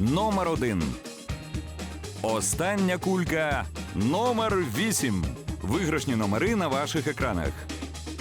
Номер 1. Остання кулька номер 8. Виграшні номери на ваших екранах.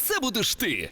це будеш ти.